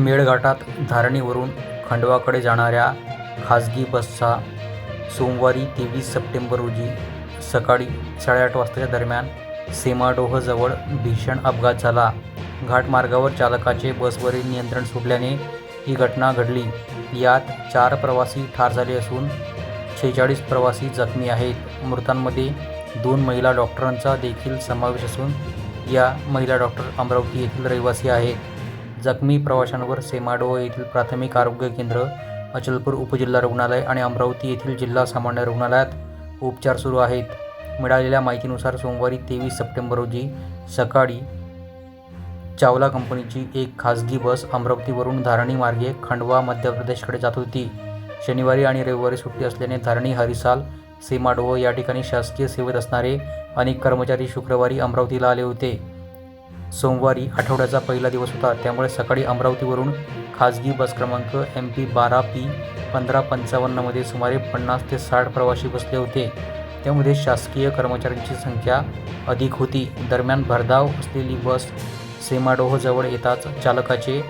मेळघाटात धारणीवरून खंडवाकडे जाणाऱ्या खाजगी बसचा सोमवारी तेवीस सप्टेंबर रोजी सकाळी साडेआठ वाजताच्या दरम्यान सेमाडोहजवळ भीषण अपघात झाला. घाटमार्गावर चालकाचे बसवरील नियंत्रण सुटल्याने ही घटना घडली. यात चार प्रवासी ठार झाले असून शेहेचाळीस प्रवासी जखमी आहेत. मृतांमध्ये दोन महिला डॉक्टरांचा देखील समावेश असून या महिला डॉक्टर अमरावती येथील रहिवासी आहेत. जखमी प्रवाशांवर सेमाडो येथील प्राथमिक आरोग्य केंद्र अचलपूर उपजिल्हा रुग्णालय आणि अमरावती येथील जिल्हा सामान्य रुग्णालयात उपचार सुरू आहेत. मिळालेल्या माहितीनुसार सोमवारी तेवीस सप्टेंबर रोजी सकाळी चावला कंपनीची एक खासगी बस अमरावतीवरून धारणी मार्गे खंडवा मध्य प्रदेशकडे जात होती. शनिवारी आणि रविवारी सुट्टी असल्याने धारणी हरिसाल सीमाडोह या ठिकाणी शासकीय सेवेत असणारे अनेक कर्मचारी शुक्रवारी अमरावतीला आले होते. सोमवारी आठवड्याचा पहिला दिवस होता. त्यामुळे सकाळी अमरावतीवरून खाजगी बस क्रमांक एम पी बारा पी पंधरा पंचावन्नमध्ये सुमारे पन्नास ते साठ प्रवासी बसले होते. त्यामध्ये शासकीय कर्मचाऱ्यांची संख्या अधिक होती. दरम्यान भरधाव असलेली बस सेमाडोहजवळ येताच चालकाचे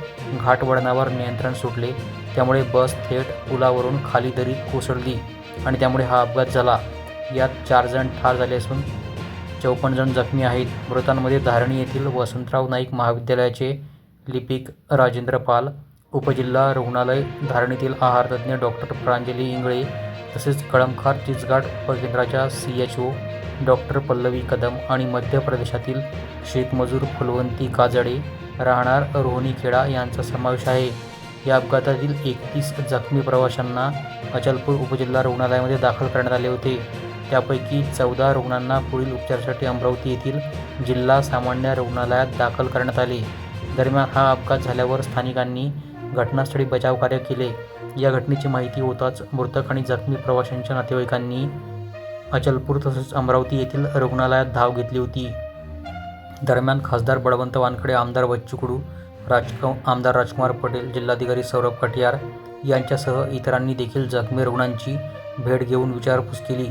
घाटवळणावर नियंत्रण सुटले. त्यामुळे बस थेट पुलावरून खाली दरीत कोसळली आणि त्यामुळे हा अपघात झाला. यात चार जण ठार झाले असून चौपन्न जण जखमी आहेत. मृतांमध्ये धारणी येथील वसंतराव नाईक महाविद्यालयाचे लिपिक राजेंद्र पाल उपजिल्हा रुग्णालय धारणीतील आहारतज्ञ डॉक्टर प्रांजली इंगळे तसेच Kalamkhar Chichghat उपकेंद्राच्या C H O doctor Pallavi Kadam आणि मध्य प्रदेशातील शेतमजूर फुलवंती काजडे राहणार रोहनीखेडा यांचा समावेश आहे. या अपघातातील एकतीस जखमी प्रवाशांना अचलपूर उपजिल्हा रुग्णालयामध्ये दाखल करण्यात आले होते. त्यापैकी चौदा रुग्णांना पुढील उपचारासाठी अमरावती येथील जिल्हा सामान्य रुग्णालयात दाखल करण्यात आले. दरम्यान हा अपघात झाल्यावर स्थानिकांनी घटनास्थळी बचावकार्य केले. या घटनेची माहिती होताच मृतक आणि जखमी प्रवाशांच्या नातेवाईकांनी अचलपूर तसेच अमरावती येथील रुग्णालयात धाव घेतली होती. दरम्यान खासदार बळवंत वानखडे आमदार बच्चू कडू राजक आमदार राजकुमार पटेल जिल्हाधिकारी सौरभ कटियार यांच्यासह इतरांनी देखील जखमी रुग्णांची भेट घेऊन विचारपूस केली.